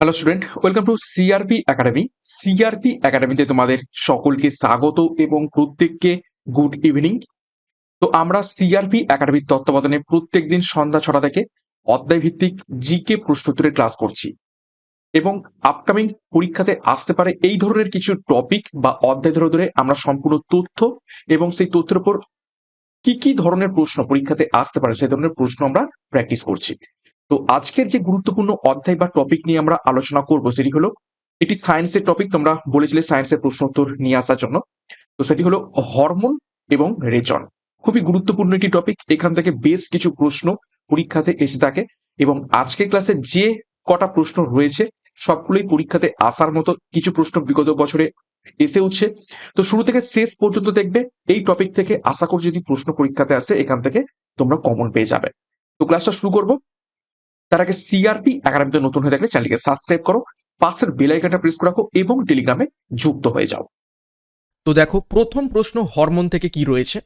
Hello student welcome to CRP academy CRP একাডেমিতে তোমাদের সকলকে স্বাগত এবং প্রত্যেককে গুড ইভিনিং তো আমরা সিআরপি একাডেমির তত্ত্বাবধানে প্রত্যেক দিন সন্ধ্যা ছটা থেকে অধ্যায় ভিত্তিক জিকে প্রশ্নোত্তরের ক্লাস করছি। এবং আপকামিং পরীক্ষাতে আসতে পারে এই ধরনের কিছু টপিক বা অধ্যায় ধরে ধরে আমরা সম্পূর্ণ তথ্য এবং সেই তথ্যের উপর কি কি ধরনের প্রশ্ন পরীক্ষাতে আসতে পারে সেই ধরনের প্রশ্ন আমরা প্র্যাকটিস করছি। তো আজকের যে গুরুত্বপূর্ণ অধ্যায় বা টপিক নিয়ে আমরা আলোচনা করব সেটি হলো এটি সায়েন্সের টপিক তোমরা বলেছিলে সায়েন্সের প্রশ্ন উত্তর নিয়ে আসার জন্য। তো সেটি হলো হরমোন এবং রেচন। খুবই গুরুত্বপূর্ণ একটি টপিক এখান থেকে বেশ কিছু প্রশ্ন পরীক্ষাতে এসে থাকে এবং আজকের ক্লাসে যে কটা প্রশ্ন রয়েছে সবগুলোই পরীক্ষাতে আসার মতো কিছু প্রশ্ন বিগত বছরে এসে উঠছে। তো শুরু থেকে শেষ পর্যন্ত দেখবে এই টপিক থেকে আশা করি যদি প্রশ্ন পরীক্ষাতে আসে এখান থেকে তোমরা কমন পেয়ে যাবে। তো ক্লাসটা শুরু করব। তার আগে সিআরপি একাডেমিতে নতুন হয়ে থাকলে চ্যানেলকে সাবস্ক্রাইব করো, পাশের বেল আইকনটা প্রেস করে রাখো এবং টেলিগ্রামে যুক্ত হয়ে যাও। তো দেখো, প্রথম প্রশ্ন হরমোন থেকে কি রয়েছে?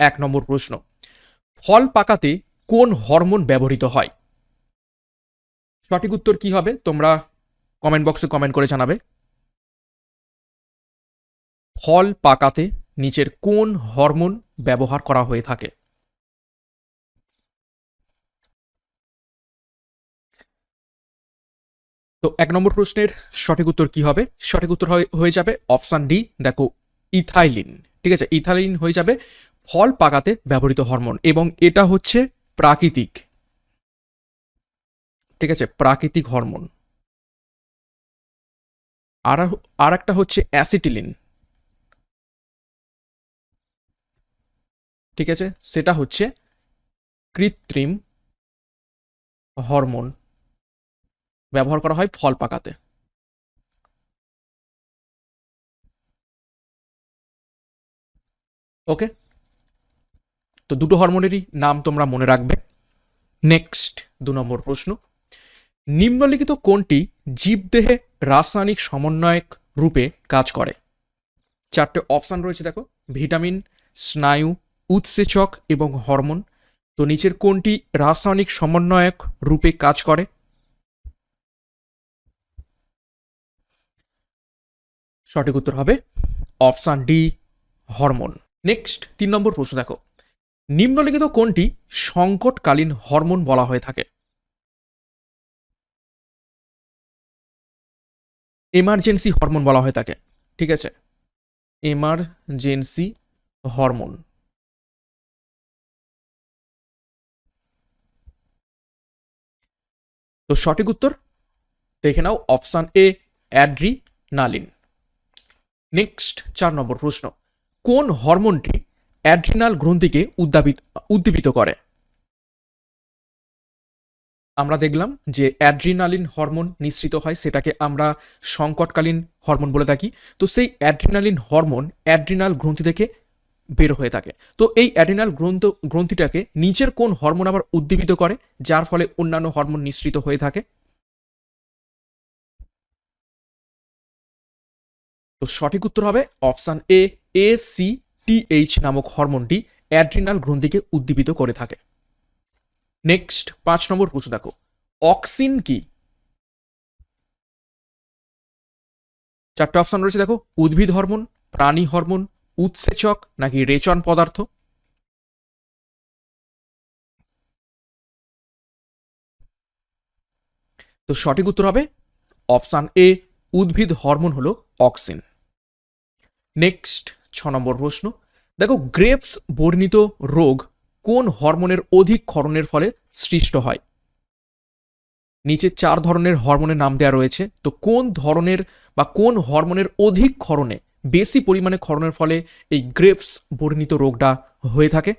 এক নম্বর প্রশ্ন, ফল পাকাতে কোন হরমোন ব্যবহৃত হয়? সঠিক উত্তর কি হবে? তোমরা কমেন্ট বক্সে কমেন্ট করে জানাবে। ফল পাকাতে নিচের কোন হরমোন ব্যবহার করা হয়ে থাকে? তো এক নম্বর প্রশ্নের সঠিক উত্তর কি হবে? সঠিক উত্তর হয়ে- যাবে অপশান ডি, দেখো, ইথাইলিন। ঠিক আছে, ইথাইলিন হয়ে যাবে ফল পাকাতে ব্যবহৃত হরমোন এবং এটা হচ্ছে প্রাকৃতিক। ঠিক আছে, প্রাকৃতিক হরমোন। আর আর একটা হচ্ছে অ্যাসিটিলিন। ঠিক আছে, সেটা হচ্ছে কৃত্রিম হরমোন। ব্যবহার করা হয় ফল পাকাতে। ওকে? তো দুটো হরমোনেরই নাম তোমরা মনে রাখবে। নেক্সট দু নম্বর প্রশ্ন। নিম্নলিখিত কোনটি জীবদেহে রাসায়নিক সমন্বয়ক রূপে কাজ করে? চারটে অপশান রয়েছে দেখো। ভিটামিন, স্নায়ু, উৎসেচক এবং হরমোন। তো নিচের কোনটি রাসায়নিক সমন্বয়ক রূপে কাজ করে? সঠিক উত্তর হবে অপশান ডি, হরমোন। নেক্সট, তিন নম্বর প্রশ্ন দেখো। নিম্নলিখিত কোনটি সংকটকালীন হরমোন বলা হয়ে থাকে? এমার্জেন্সি হরমোন বলা হয়ে থাকে, ঠিক আছে? Emergency hormone. তো সঠিক উত্তর দেখে নাও, অপশান এ, অ্যাড্রিনালিন। নেক্সট চার নম্বর প্রশ্ন, কোন হরমোনটি অ্যাড্রিনাল গ্রন্থিকে উদ্দাপিত, উদ্দীপিত করে? আমরা দেখলাম যে অ্যাড্রিনালিন হরমোন নিঃসৃত হয়, সেটাকে আমরা সংকটকালীন হরমোন বলে থাকি। তো সেই অ্যাড্রিনালিন হরমোন অ্যাড্রিনাল গ্রন্থি থেকে বের হয়ে থাকে। তো এই অ্যাড্রিনাল গ্রন্থ, গ্রন্থিটাকে নিচের কোন হরমোন আবার উদ্দীপিত করে, যার ফলে অন্যান্য হরমোন নিঃসৃত হয়ে থাকে? তো সঠিক উত্তর হবে option A A C T H নামক হরমোনটি অ্যাড্রিনাল গ্রন্থিকে উদ্দীপিত করে থাকে। নেক্সট পাঁচ নম্বর প্রশ্ন দেখো। অক্সিন কি? চারটে অপশন রয়েছে দেখো। উদ্ভিদ হরমোন, প্রাণী হরমোন, উৎসেচক নাকি রেচন পদার্থ? তো সঠিক উত্তর হবে অপশান এ, উদ্ভিদ হরমোন হলো অক্সিন। নেক্সট ছ নম্বর প্রশ্ন। দেখো গ্রেপস বর্ণিত রোগ কোন হরমোনের অধিক ক্ষরণের ফলে সৃষ্ট হয়? নিচে চার ধরনের হরমোনের নাম দেওয়া রয়েছে। তো কোন ধরনের বা কোন হরমোনের অধিক ক্ষরণে বেশি পরিমাণে ক্ষরণের ফলে এই গ্রেপস বর্ণিত রোগটা হয়ে থাকে?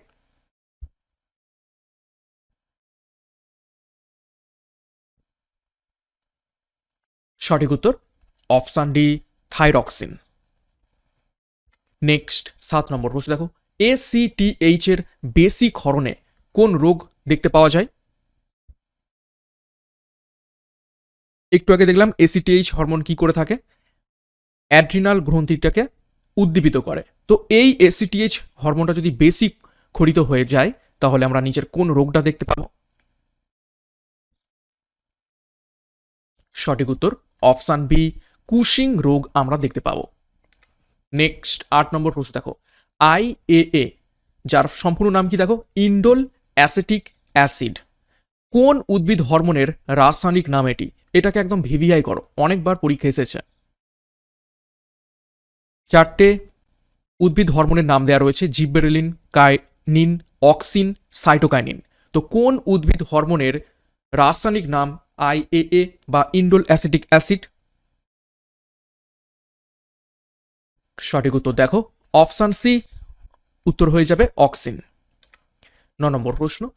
সঠিক উত্তর, অপশান ডি, থাইরক্সিন। নেক্সট সাত নম্বর প্রশ্ন দেখো। এসিটিএইচ এর বেশি ক্ষরণে কোন রোগ দেখতে পাওয়া যায়? একটু আগে দেখলাম এসিটিএইচ হরমোন কি করে থাকে? অ্যাড্রিনাল গ্রন্থিটাকে উদ্দীপিত করে। তো এই এসিটিএইচ হরমোনটা যদি বেশি ক্ষরিত হয়ে যায়, তাহলে আমরা নিচের কোন রোগটা দেখতে পাবো? সঠিক উত্তর অপশান বি, কুশিং রোগ আমরা দেখতে পাবো। নেক্সট আট নম্বর প্রশ্ন দেখো। আই এ যার সম্পূর্ণ নাম কি দেখো? ইন্ডোল অ্যাসেটিক অ্যাসিড কোন উদ্ভিদ হরমোনের রাসায়নিক নাম এটি? এটাকে একদম ভিভিআই করো, অনেকবার পরীক্ষা এসেছে। চারটে উদ্ভিদ হরমোনের নাম দেওয়া রয়েছে, জিব্বেরেলিন, কাইনিন, অক্সিন, সাইটোকাইনিন। তো কোন উদ্ভিদ হরমোনের রাসায়নিক নাম আইএএ বা ইন্ডোল অ্যাসিটিক অ্যাসিড সঠিক উত্তর দেখো। অপশান সি, উত্তর হয়ে যাবে অক্সিন। ন নম্বর প্রশ্ন।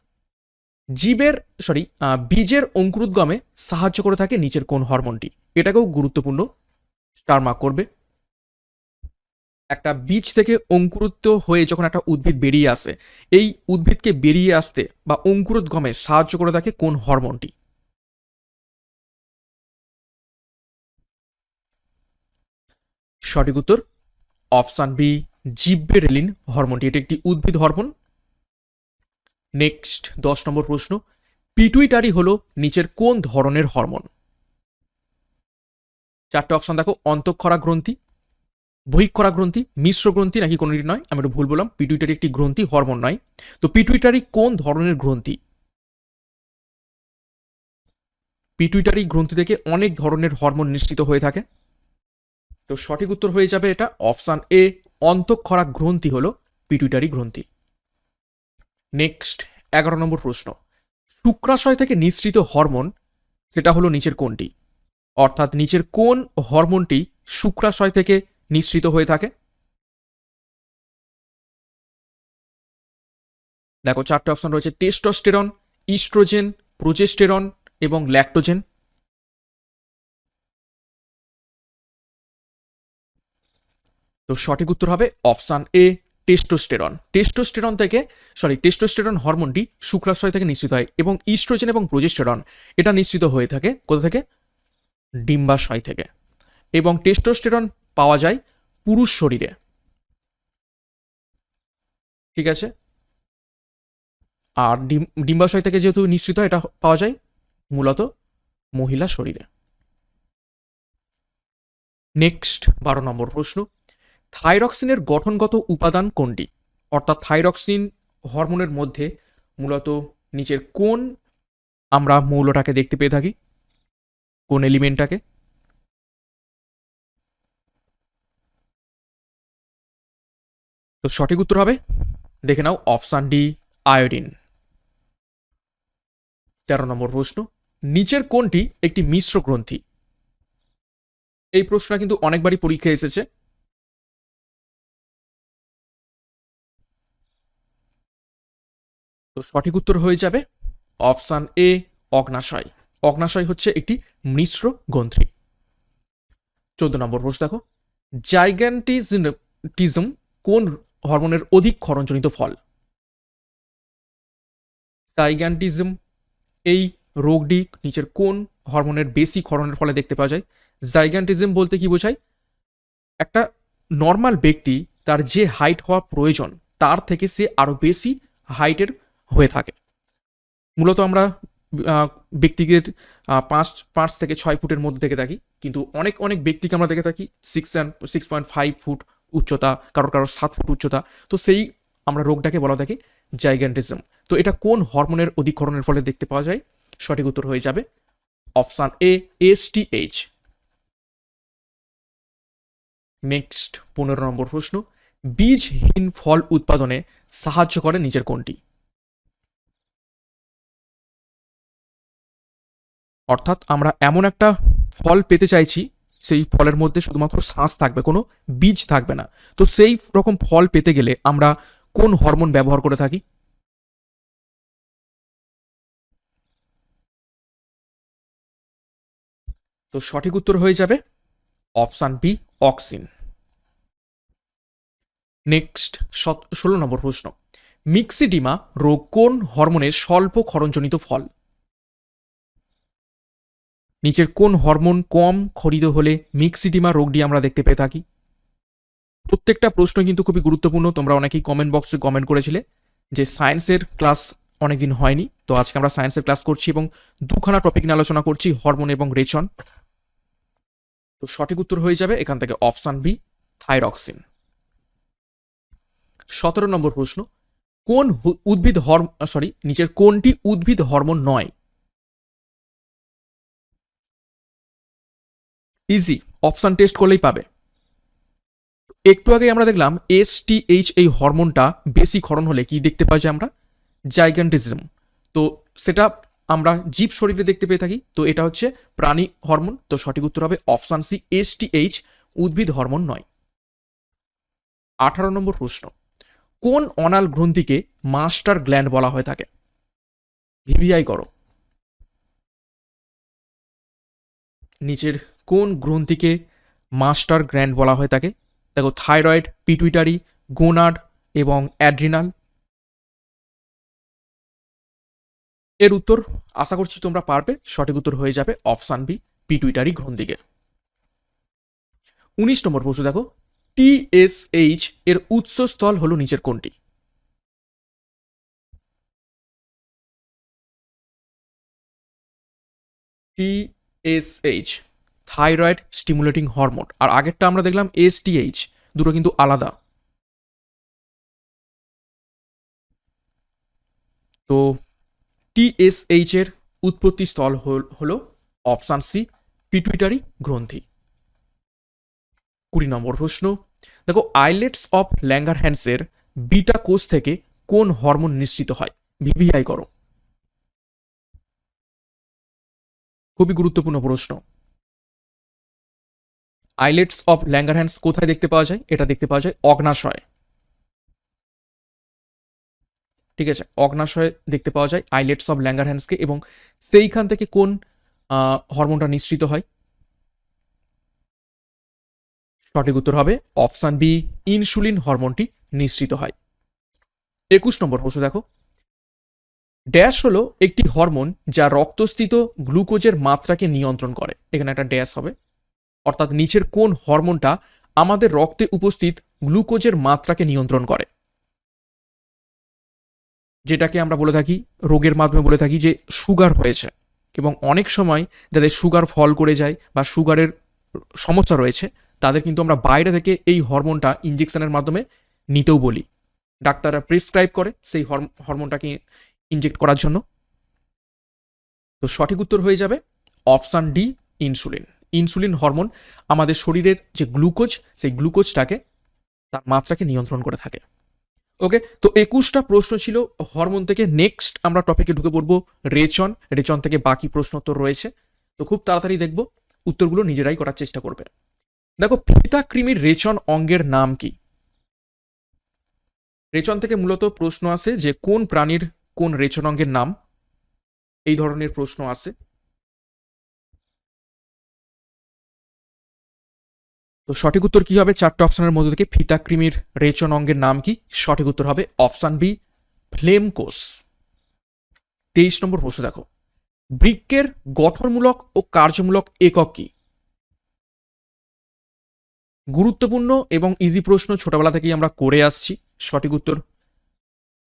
জীবের, সরি বীজের অঙ্কুরোদ্গমে সাহায্য করে থাকে নিচের কোন হরমোনটি? এটাকেও গুরুত্বপূর্ণ। স্টার মার্ক করবে। একটা বীজ থেকে অঙ্কুরুত্ব হয়ে যখন একটা উদ্ভিদ বেরিয়ে আসে, এই উদ্ভিদকে বেরিয়ে আসতে বা অঙ্কুরোদ্গমে সাহায্য করে থাকে কোন হরমোনটি? সঠিক উত্তর অপশান বি জিব্বেরেলিন হরমোনটি। এটি একটি উদ্ভিদ হরমোন। নেক্সট, দশ নম্বর প্রশ্ন, পিটুইটারি হলো নিচের কোন ধরনের হরমোন? চারটে অপশান দেখো, অন্তঃক্ষরা গ্রন্থি, বহিক্ষরা গ্রন্থি, মিশ্র গ্রন্থি নাকি কোনোটি নয়? আমি একটু ভুল বললাম, পিটুইটারি একটি গ্রন্থি, হরমোন নয়। তো পিটুইটারি কোন ধরনের গ্রন্থি? পিটুইটারি গ্রন্থি থেকে অনেক ধরনের হরমোন নিশ্চিত হয়ে থাকে। তো সঠিক উত্তর হয়ে যাবে এটা অপশান এ অন্তঃক্ষরা গ্রন্থি হলো পিটুইটারি গ্রন্থি। নেক্সট, এগারো নম্বর প্রশ্ন। শুক্রাশয় থেকে নিঃসৃত হরমোন, সেটা হলো নিচের কোনটি? অর্থাৎ নিচের কোন হরমোনটি শুক্রাশয় থেকে নিঃসৃত হয়ে থাকে? দেখো, চারটে অপশন রয়েছে, টেস্টোস্টেরন, ইস্ট্রোজেন, প্রোজেস্টেরন এবং ল্যাক্টোজেন। তো সঠিক উত্তর হবে অপশান এ, টেস্টোস্টেরন। টেস্টোস্টেরন থেকে সরি টেস্টোস্টেরন হরমোনটি শুক্রাশয় থেকে নিশ্চিত হয় এবং ইস্ট্রোজেন এবং প্রোজেস্টেরন, এটা নিশ্চিত হয়ে থাকে কোথা থেকে? ডিম্বাশয় থেকে। এবং টেস্টোস্টেরন পাওয়া যায় পুরুষ শরীরে। ঠিক আছে? আর ডিম- ডিম্বাশয় থেকে যেহেতু নিশ্চিত এটা পাওয়া যায় মূলত মহিলা শরীরে। নেক্সট বারো নম্বর প্রশ্ন। থাইরক্সিনের গঠনগত উপাদান কোনটি? অর্থাৎ থাইরক্সিন হরমোনের মধ্যে মূলত নিচের কোন আমরা মৌলটাকে দেখতে পেয়ে থাকি? কোন এলিমেন্টটাকে? তো সঠিক উত্তর হবে, দেখে নাও অপশান ডি, আয়োডিন। তেরো নম্বর প্রশ্ন, নিচের কোনটি একটি মিশ্র গ্রন্থি? এই প্রশ্নটা কিন্তু অনেকবারই পরীক্ষায় এসেছে। তো সঠিক উত্তর হয়ে যাবে অপশান এ, অগ্নাশয়। অগ্নাশয় হচ্ছে একটি মিশ্র গ্রন্থি। চোদ্দ নম্বর প্রশ্ন দেখো। জাইগ্যান্টিজম কোন হরমোনের অধিক ক্ষরণজনিত ফল? জাইগ্যান্টিজম, এই রোগটি নিচের কোন হরমোনের বেশি ক্ষরণের ফলে দেখতে পাওয়া যায়? জাইগ্যান্টিজম বলতে কি বোঝায়? একটা নর্মাল ব্যক্তি তার যে হাইট হওয়া প্রয়োজন, তার থেকে সে আরও বেশি হাইটের হয়ে থাকে। মূলত আমরা ব্যক্তিদের পাঁচ পাঁচ থেকে ছয় ফুটের মধ্যে দেখে থাকি। কিন্তু অনেক অনেক ব্যক্তিকে আমরা দেখে থাকি six and six point five foot উচ্চতা, কারোর কারোর সাত ফুট উচ্চতা। তো সেই আমরা রোগটাকে বলা থাকি জাইগ্যান্টিজম তো এটা কোন হরমোনের অধিকরণের ফলে দেখতে পাওয়া যায়? সঠিক উত্তর হয়ে যাবে option A, S T H. Next, পনেরো নম্বর প্রশ্ন। বীজহীন ফল উৎপাদনে সাহায্য করে নিজের কোনটি? অর্থাৎ আমরা এমন একটা ফল পেতে চাইছি, সেই ফলের মধ্যে শুধুমাত্র শ্বাস থাকবে, কোনো বীজ থাকবে না। তো সেই রকম ফল পেতে গেলে আমরা কোন হরমোন ব্যবহার করে থাকি? তো সঠিক উত্তর হয়ে যাবে অপশান বি, অক্সিন। নেক্সট ষোলো নম্বর প্রশ্ন। মিক্সিডিমা রোগ কোন হরমোনের স্বল্প ক্ষরণজনিত ফল? নিচের কোন হরমোন কম খরিদ হলে মিক্সিডিমা রোগটি আমরা দেখতে পেয়ে থাকি? প্রত্যেকটা প্রশ্ন কিন্তু খুবই গুরুত্বপূর্ণ, তোমরা অনেকেই কমেন্ট বক্সে কমেন্ট করেছিলে যে সায়েন্সের ক্লাস অনেকদিন হয়নি, তো আজকে আমরা সায়েন্সের ক্লাস করছি এবং দুখানা টপিক নিয়ে আলোচনা করছি, হরমোন এবং রেচন। তো সঠিক উত্তর হয়ে যাবে এখান থেকে অপশান বি থাইরক্সিন সতেরো নম্বর প্রশ্ন, কোন উদ্ভিদ হর সরি নিচের কোনটি উদ্ভিদ হরমোন নয়? ইজি অপশান টেস্ট করলেই পাবে। একটু আগে আমরা দেখলাম এস টি এই হরমোনটা বেশি ক্ষরণ হলে কি দেখতে পাই যে আমরা? জাইগান্টিজম তো সেটা আমরা জীব শরীরে দেখতে পেয়ে থাকি। তো এটা হচ্ছে প্রাণী হরমোন। তো সঠিক উত্তর হবে অপশান সি এস টি উদ্ভিদ হরমোন নয়। আঠারো নম্বর প্রশ্ন। কোন অনাল গ্রন্থিকে মাস্টার গ্ল্যান্ড বলা হয়ে থাকে? ভিভিআই করো। নিচের কোন গ্রন্থিকে মাস্টার গ্র্যান্ড বলা হয়ে থাকে দেখো, থাইরয়েড, পিটুইটারি, গোনাড এবং অ্যাড্রিনাল। এর উত্তর আশা করছি তোমরা পারবে। সঠিক উত্তর হয়ে যাবে অপশান বি, পিটুইটারি গ্রন্থিকে উনিশ নম্বর প্রশ্ন দেখো টিএসএইচ এর উৎসস্থল হলো নিচের কোনটি? টিএসএইচ থাইরয়েড স্টিমুলেটিং হরমোন আর আগেরটা আমরা দেখলাম এসটিএইচ দুটো কিন্তু আলাদা। তো টিএসএইচ এর উৎপত্তি স্থল হল- অপশান সি পিটুইটারি গ্রন্থি। কুড়ি নম্বর প্রশ্ন, দেখো আইলেটস অফ ল্যাঙ্গার হ্যান্ডসের বিটা কোষ থেকে কোন হরমোন নিশ্চিত হয়? ভিভিআই করো। খুবই গুরুত্বপূর্ণ প্রশ্ন। আইলেটস অফ ল্যাঙ্গার হ্যান্ডস কোথায় দেখতে পাওয়া যায়? এটা দেখতে পাওয়া যায় অগ্নাশয়। ঠিক আছে, অগ্নাশয় দেখতে পাওয়া যায় আইলেটস অফ ল্যাঙ্গার হ্যান্ডসকে এবং সেইখান থেকে কোন হরমোনটা নিঃসৃত হয়? সঠিক উত্তর হবে অপশান বি, ইনসুলিন হরমোনটি নিঃসৃত হয়। একুশ নম্বর প্রশ্ন দেখো। ড্যাশ হলো একটি হরমোন যা রক্তস্থিত গ্লুকোজের মাত্রাকে নিয়ন্ত্রণ করে। এখানে একটা ড্যাশ হবে। অর্থাৎ নিচের কোন হরমোনটা আমাদের রক্তে উপস্থিত গ্লুকোজের মাত্রাকে নিয়ন্ত্রণ করে। যেটাকে আমরা বলে থাকি, রোগের মাধ্যমে বলে থাকি যে সুগার হয়েছে এবং অনেক সময় যাদের সুগার ফল করে যায় বা সুগারের সমস্যা রয়েছে, তাদের কিন্তু আমরা বাইরে থেকে এই হরমোনটা ইঞ্জেকশনের মাধ্যমে নিতেও বলি। ডাক্তাররা প্রেসক্রাইব করে সেই হরম- হরমোনটাকে ইনজেক্ট করার জন্য। তো সঠিক উত্তর হয়ে যাবে option D, insulin. Insulin hormone আমাদের শরীরের যে গ্লুকোজ, সেই গ্লুকোজটাকে তার মাত্রাকে নিয়ন্ত্রণ করে থাকে। ওকে? তো একুশটা প্রশ্ন ছিল, হরমোন থেকে নেক্সট আমরা টপিকে ঢুকে পড়ব, রেচন। রেচন থেকে বাকি প্রশ্ন উত্তর রয়েছে। তো খুব তাড়াতাড়ি দেখব, উত্তরগুলো নিজেরাই করার চেষ্টা করবে। দেখো, ফিতা কৃমির রেচন অঙ্গের নাম কি? রেচন থেকে মূলত প্রশ্ন আসে যে কোন প্রাণীর কোন রেচন অঙ্গের নাম? এই ধরনের প্রশ্ন আসে তো সঠিক উত্তর কি হবে? চারটে অপশনের মধ্যে থেকে ফিতা কৃমির রেচন অঙ্গের নাম কি? সঠিক উত্তর হবে অপশান বি ফ্লেম কোষ তেইশ নম্বর প্রশ্ন দেখো। বৃক্কের গঠনমূলক ও কার্যমূলক একক কি? গুরুত্বপূর্ণ এবং ইজি প্রশ্ন, ছোটবেলা থেকেই আমরা করে আসছি। সঠিক উত্তর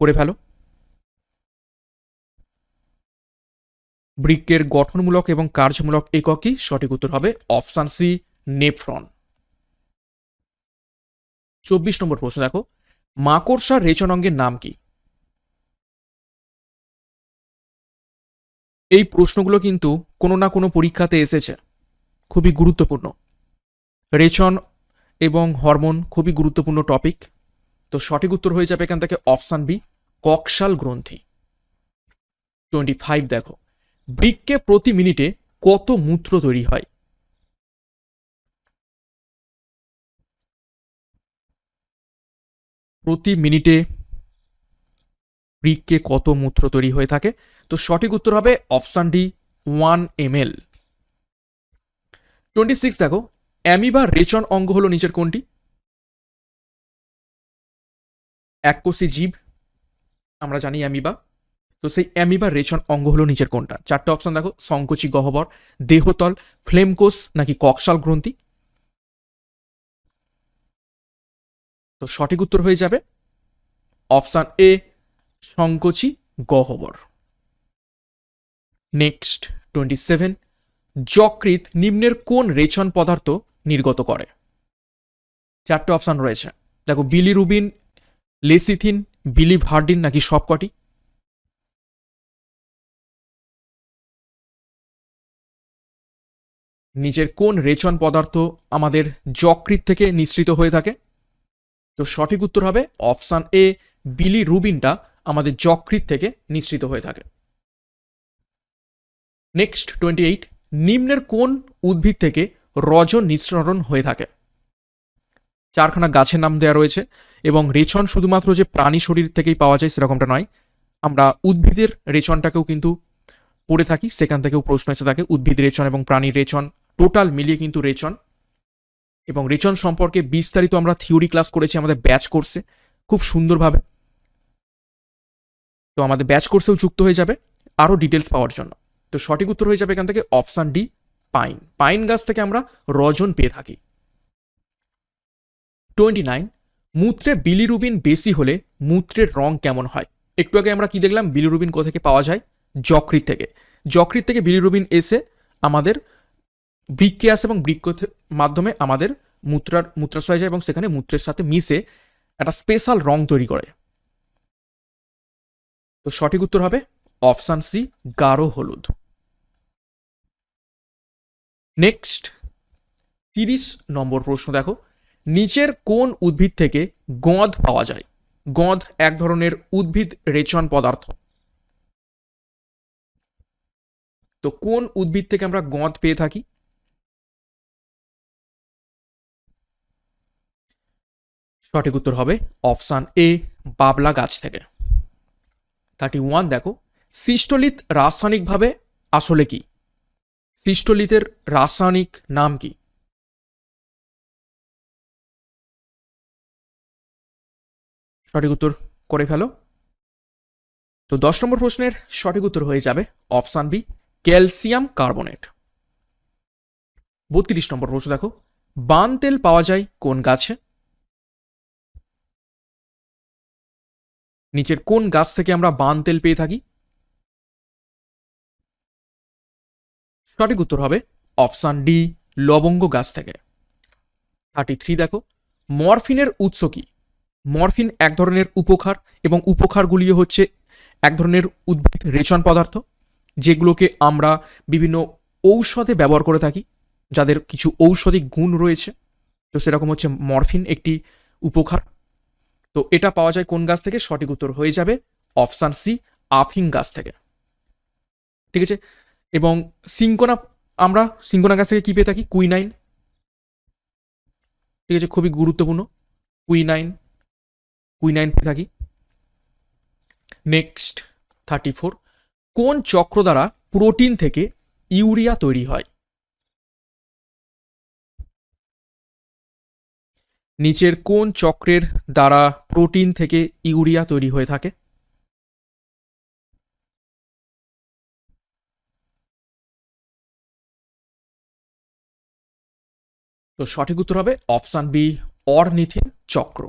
করে ফেলো। বৃক্কের গঠনমূলক এবং কার্যমূলক একক কি? সঠিক উত্তর হবে অপশান সি, নেফ্রন। চব্বিশ নম্বর প্রশ্ন, দেখো। মাকড়সার রেচন অঙ্গের নাম কি? এই প্রশ্নগুলো কিন্তু কোনো না কোনো পরীক্ষাতে এসেছে। খুবই গুরুত্বপূর্ণ। রেচন এবং হরমোন খুবই গুরুত্বপূর্ণ টপিক। তো সঠিক উত্তর হয়ে যাবে এখান থেকে অপশান বি, ককশাল গ্রন্থি। টোয়েন্টি ফাইভ, দেখো। বৃক্কে প্রতি মিনিটে কত মূত্র তৈরি হয়? প্রতি মিনিটে বৃক্কে কত মূত্র তৈরি হয়ে থাকে? তো সঠিক উত্তর হবে option D one M L twenty six দেখো অ্যামিবা রেচন অঙ্গ হলো নিচের কোনটি? এককোষী জীব, আমরা জানি অ্যামিবা। তো সেই অ্যামিবা রেচন অঙ্গ হলো নিচের কোনটা? চারটে অপশন দেখো, সংকোচী গহ্বর, দেহতল, ফ্লেমকোষ, নাকি কক্সাল গ্রন্থি? তো সঠিক উত্তর হয়ে যাবে। অপশান এ, সংকোচী গহ্বর। নেক্সট টোয়েন্টি সেভেন যকৃত নিম্নের কোন রেচন পদার্থ নির্গত করে? চারটে অপশান রয়েছে। দেখো, বিলিরুবিন, লেসিথিন, বিলিভার্ডিন নাকি সবকটি? নিচের কোন রেচন পদার্থ আমাদের যকৃত থেকে নিঃসৃত হয়ে থাকে? তো সঠিক উত্তর হবে অপশান এ, বিলি রুবিনটা আমাদের যকৃত থেকে নিঃসৃত হয়ে থাকে। নেক্সট টোয়েন্টি এইট, নিম্নের কোন উদ্ভিদ থেকে রজন নিঃসরণ হয়ে থাকে? চারখানা গাছের নাম দেওয়া রয়েছে এবং রেচন শুধুমাত্র যে প্রাণী শরীর থেকেই পাওয়া যায় সেরকমটা নয়। আমরা উদ্ভিদের রেচনটাকেও কিন্তু পড়ে থাকি, সেখান থেকেও প্রশ্ন এসে থাকে, উদ্ভিদ রেচন এবং প্রাণীর রেচন, টোটাল মিলিয়ে কিন্তু রেচন এবং রেচন সম্পর্কে বিস্তারিত আমরা থিওরি ক্লাস করেছি আমাদের ব্যাচ কোর্সে, খুব সুন্দরভাবে। তো আমাদের ব্যাচ কোর্সেও যুক্ত হয়ে যাবে আরও ডিটেলস পাওয়ার জন্য। তো সঠিক উত্তর হয়ে যাবে এখান থেকে অপশান ডি পাইন পাইন গাছ থেকে আমরা রজন পেয়ে থাকি। টোয়েন্টি নাইন মূত্রে বিলিরুবিন বেশি হলে মূত্রের রং কেমন হয়? একটু আগে আমরা কি দেখলাম? বিলিরুবিন কোথা থেকে পাওয়া যায়? যকৃত থেকে। যকৃত থেকে বিলিরুবিন এসে আমাদের বৃক্কে আসে এবং বৃক্ক মাধ্যমে আমাদের মূত্রার মূত্রাশয় যায় এবং সেখানে মূত্রের সাথে মিশে একটা স্পেশাল রং তৈরি করে। তো সঠিক উত্তর হবে অপশান সি, গাঢ় হলুদ। নেক্সট, তিরিশ নম্বর প্রশ্ন দেখো। নিচের কোন উদ্ভিদ থেকে গঁদ পাওয়া যায়? গঁদ এক ধরনের উদ্ভিদ রেচন পদার্থ। তো কোন উদ্ভিদ থেকে আমরা গঁদ পেয়ে থাকি? সঠিক উত্তর হবে অপশান এ, বাবলা গাছ থেকে। থার্টি ওয়ান দেখো। সিস্টোলিত রাসায়নিকভাবে আসলে কি? সিস্টোলিতের রাসায়নিক নাম কি? সঠিক উত্তর করে ফেলো। তো দশ নম্বর প্রশ্নের সঠিক উত্তর হয়ে যাবে অপশান বি, ক্যালসিয়াম কার্বনেট। বত্রিশ নম্বর প্রশ্ন দেখো বান তেল পাওয়া যায় কোন গাছে? নিচের কোন গাছ থেকে আমরা বান তেল পেয়ে থাকি? সঠিক উত্তর হবে অপশান ডি, লবঙ্গ গাছ থেকে। থার্টি থ্রি দেখো, মরফিনের উৎস কি? মরফিন এক ধরনের উপকার এবং উপকারগুলিও হচ্ছে এক ধরনের উদ্ভিদ রেচন পদার্থ, যেগুলোকে আমরা বিভিন্ন ঔষধে ব্যবহার করে থাকি, যাদের কিছু ঔষধি গুণ রয়েছে। তো সেরকম হচ্ছে মরফিন একটি উপকার তো এটা পাওয়া যায় কোন গাছ থেকে? সঠিক উত্তর হয়ে যাবে অপশান সি আফিং গাছ থেকে। ঠিক আছে? এবং সিঙ্কোনা, আমরা সিঙ্কোনা গাছ থেকে কি পেয়ে থাকি? কুইনাইন। ঠিক আছে? খুবই গুরুত্বপূর্ণ। কুইনাইন। কুইনাইন পেয়ে থাকি। Next, thirty four. কোন চক্র দ্বারা প্রোটিন থেকে ইউরিয়া তৈরি হয়? নিচের কোন চক্রের দ্বারা প্রোটিন থেকে ইউরিয়া তৈরি হয়ে থাকে? তো সঠিক উত্তর হবে অপশান বি, অর্নিথিন চক্র।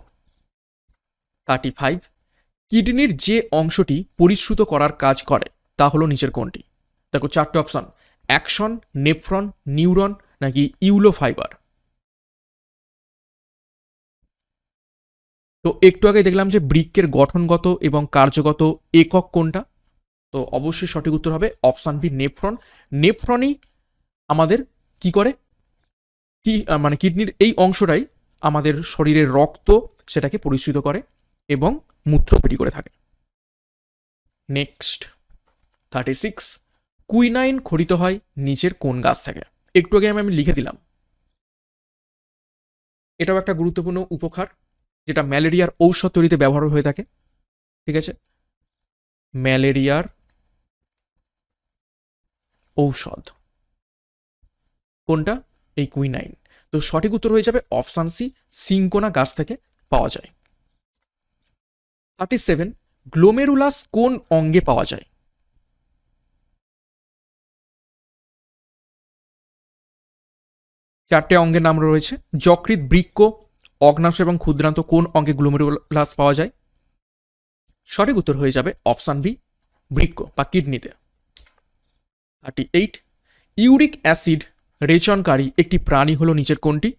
থার্টি ফাইভ কিডনির যে অংশটি পরিশ্রুত করার কাজ করে, তা হলো নিচের কোনটি? দেখো, চারটে অপশন, অ্যাকশন, নেফ্রন, নিউরন, নাকি ইউলো ফাইবার। তো একটু আগে দেখলাম যে বৃক্কের গঠনগত এবং কার্যগত একক কোনটা? তো অবশ্যই সঠিক উত্তর হবে অপশান বি নেফ্রন। নেফ্রনই আমাদের কি করে? কি মানে কিডনির এই অংশটাই আমাদের শরীরের রক্ত সেটাকে পরিশ্রিত করে এবং মূত্র তৈরি করে থাকে। নেক্সট, থার্টি সিক্স, কুইনাইন খরিত হয় নিচের কোন গাছ থেকে? একটু আগে আমি আমি লিখে দিলাম। এটাও একটা গুরুত্বপূর্ণ উপকার যেটা ম্যালেরিয়ার ঔষধ তৈরিতে ব্যবহার হয়ে থাকে, ঠিক আছে? ম্যালেরিয়ার ঔষধ। কোনটা? এই কুইনাইন। তো সঠিক উত্তর হয়ে যাবে অপশান সি, সিঙ্কোনা গাছ থেকে পাওয়া যায়। থার্টি সেভেন, গ্লোমেরুলাস কোন অঙ্গে পাওয়া যায়? চারটে অঙ্গের নাম রয়েছে যকৃত বৃক্ক অগ্নাংশ এবং ক্ষুদ্রান্ত কোন অঙ্গে গ্লোমেরুলাস পাওয়া যায়? সঠিক উত্তর হয়ে যাবে অপশান বি, বৃক্ক বা কিডনিতে। থার্টি এইট ইউরিক অ্যাসিড রেচনকারী একটি প্রাণী হলো নিচের কোনটি?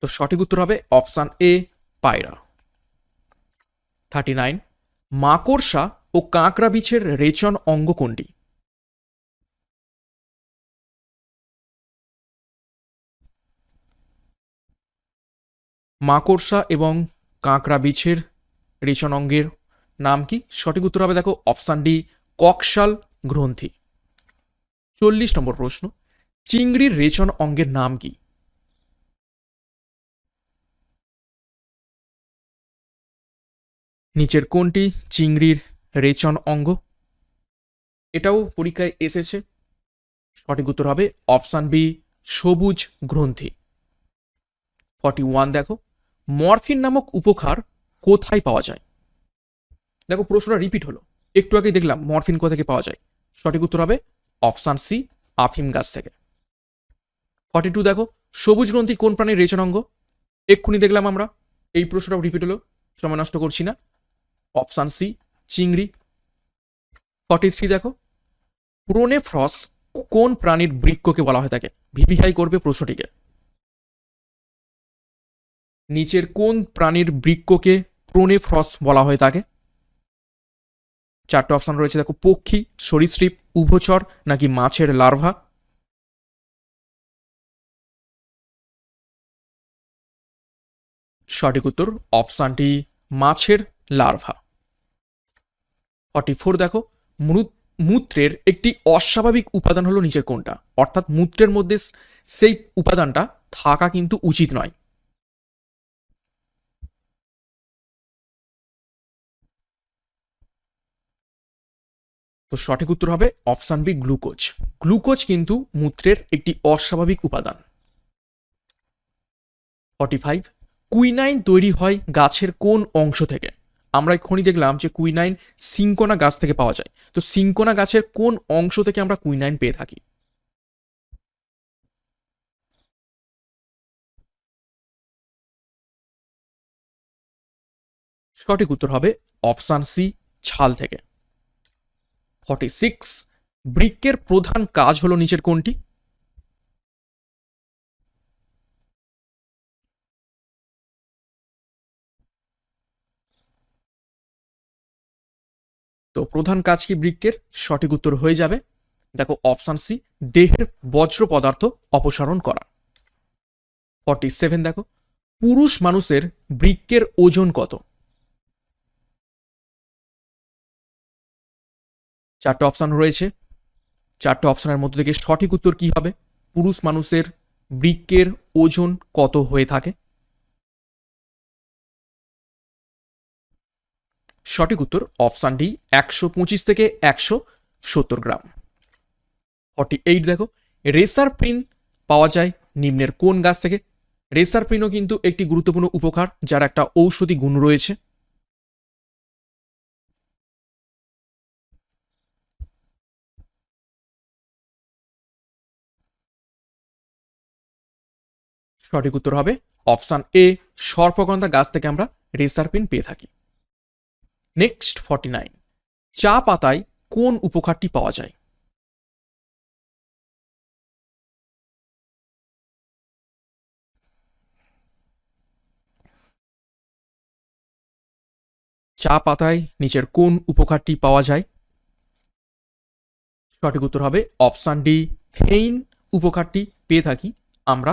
তো সঠিক উত্তর হবে অপশান এ, পায়রা। থার্টি নাইন মাকড়সা ও কাঁকড়া বিছের রেচন অঙ্গ কোনটি? মাকড়সা এবং কাঁকড়া বিছের রেচন অঙ্গের নাম কি? সঠিক উত্তর হবে দেখো অপশান ডি, ককশাল গ্রন্থি। চল্লিশ নম্বর প্রশ্ন, চিংড়ির রেচন অঙ্গের নাম কি? নিচের কোনটি চিংড়ির রেচন অঙ্গ। এটাও পরীক্ষায় এসেছে। সঠিক উত্তর হবে অপশান বি, সবুজ গ্রন্থি। ফর্টি ওয়ান দেখো, মরফিন নামক উপকার কোথায় পাওয়া যায়? দেখো, প্রশ্নটা রিপিট হলো। একটু আগে দেখলাম, মরফিন কোথা থেকে পাওয়া যায়? সঠিক উত্তর হবে অপশান সি, আফিম গাছ থেকে। ফর্টি টু দেখো, সবুজ গ্রন্থি কোন প্রাণীর রেচন অঙ্গ? এক্ষুনি দেখলাম আমরা, এই প্রশ্নটাও রিপিট হলো, সময় নষ্ট করছি না। অপশান সি চিংড়ি। ফর্টি থ্রি দেখো প্রোনেফ্রস কোন প্রাণীর বৃক্ষকে বলা হয় থাকে ভিভিহাই করবে প্রশ্নটিকে। নিচের কোন প্রাণীর বৃক্ষকে প্রোনেফ্রস বলা হয় থাকে চারটে অপশন রয়েছে দেখো। পক্ষী, সরীসৃপ, উভচর নাকি মাছের লার্ভা? সঠিক উত্তর অপশানটি মাছের লার্ভা। ফর্টি ফোর দেখো মূত্রের একটি অস্বাভাবিক উপাদান হলো নিচের কোনটা অর্থাৎ মূত্রের মধ্যে সেই উপাদানটা থাকা কিন্তু উচিত নয়। তো সঠিক উত্তর হবে অপশান বি, গ্লুকোজ। গ্লুকোজ কিন্তু মূত্রের একটি অস্বাভাবিক উপাদান। ফর্টি ফাইভ, কুইনাইন তৈরি হয় গাছের কোন অংশ থেকে? আমরা এক্ষুনি দেখলাম যে কুইনাইন সিঙ্কোনা গাছ থেকে পাওয়া যায়। তো সিঙ্কোনা গাছের কোন অংশ থেকে আমরা কুইনাইন পেয়ে থাকি? সঠিক উত্তর হবে অপশান সি, ছাল থেকে। ফর্টি সিক্স, বৃক্কের প্রধান কাজ হলো নিচের কোনটি? প্রধান কাজ কি বৃক্কের? সঠিক উত্তর হয়ে যাবে। দেখো, অপশান সি, দেহের বজ্র পদার্থ অপসারণ করা। ফর্টি সেভেন দেখো, পুরুষ মানুষের বৃক্কের ওজন কত? চারটে অপশান রয়েছে। চারটে অপশানের মধ্যে থেকে সঠিক উত্তর কি হবে? পুরুষ মানুষের বৃক্কের ওজন কত হয়ে থাকে? সঠিক উত্তর অপশান ডি, একশো পঁচিশ থেকে একশো সত্তর গ্রাম। ফর্টি এইট দেখো, রেসার পিন পাওয়া যায় নিম্নের কোন গাছ থেকে? রেসার পিনও কিন্তু একটি গুরুত্বপূর্ণ উপকার, যার একটা ঔষধি গুণ রয়েছে। সঠিক উত্তর হবে অপশান এ সর্পগন্ধা গাছ থেকে আমরা রেসার পিন পেয়ে থাকি। নেক্সট ফর্টি নাইন চা পাতায় কোন উপকারটি পাওয়া যায়? চা পাতায় নিচের কোন উপকারটি পাওয়া যায়? সঠিক উত্তর হবে অপশান ডি, থেইন উপকারটি পেয়ে থাকি আমরা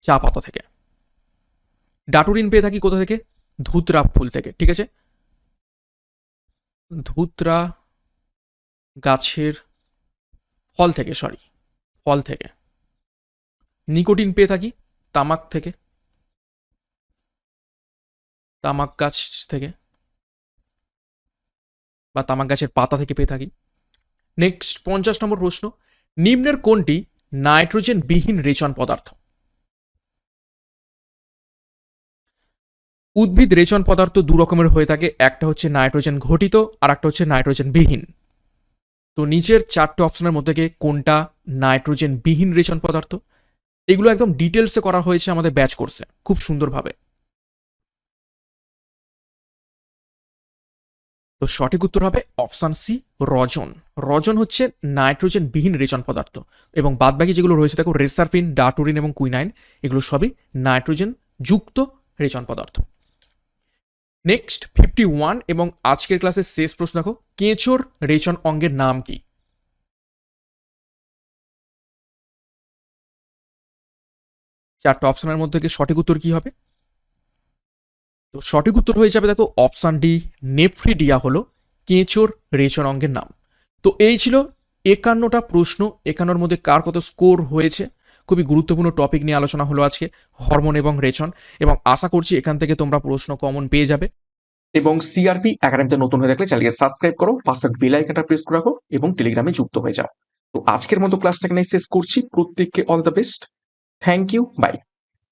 চা পাতা থেকে। ডাটুরিন পেয়ে থাকি কোথা থেকে? ধুতরা ফুল থেকে, ঠিক আছে? ধুতরা গাছের ফল থেকে সরি ফল থেকে। নিকোটিন পেয়ে থাকি, তামাক থেকে। তামাক গাছ থেকে। বা তামাক গাছের পাতা থেকে পেয়ে থাকি। নেক্সট পঞ্চাশ নম্বর প্রশ্ন, নিম্নের কোনটি নাইট্রোজেন বিহীন রেচন পদার্থ? উদ্ভিদ রেচন পদার্থ দু রকমের হয়ে থাকে। একটা হচ্ছে নাইট্রোজেন ঘটিত আর একটা হচ্ছে নাইট্রোজেন বিহীন তো নিচের চারটে অপশনের মধ্যে থেকে কোনটা নাইট্রোজেন বিহীন রেচন পদার্থ? এগুলো একদম ডিটেলসে করা হয়েছে আমাদের ব্যাচ কোর্সে, খুব সুন্দরভাবে। তো সঠিক উত্তর হবে অপশান সি, রজন। রজন হচ্ছে নাইট্রোজেন বিহীন রেচন পদার্থ। এবং বাদবাকি যেগুলো রয়েছে দেখো রেসারফিন, ডাটোরিন এবং কুইনাইন, এগুলো সবই নাইট্রোজেন যুক্ত রেচন পদার্থ। নেক্সট ফিফটি ওয়ান এবং আজকের ক্লাসের শেষ প্রশ্ন দেখো। কেঁচোর রেচন অঙ্গের নাম কি? চারটা অপশনের মধ্যে থেকে সঠিক উত্তর কি হবে? তো সঠিক উত্তর হয়ে যাবে দেখো অপশান ডি নেফ্রিডিয়া হলো কেঁচোর রেচন অঙ্গের নাম। তো এই ছিল একান্নটা প্রশ্ন। একান্নর মধ্যে কার কত স্কোর হয়েছে? খুবই গুরুত্বপূর্ণ টপিক নিয়ে আলোচনা হলো আজকে হরমোন এবং রেচন। এবং আশা করছি এখান থেকে তোমরা প্রশ্ন কমন পেয়ে যাবে। এবং সিআরপি একাডেমিতে নতুন হয়ে থাকলে চ্যানেলকে সাবস্ক্রাইব করো পাশের বেল আইকনটা প্রেস করে রাখো এবং টেলিগ্রামে যুক্ত হয়ে যাও। তো আজকের মতো ক্লাসটা এখানে শেষ করছি। প্রত্যেককে all the best thank you bye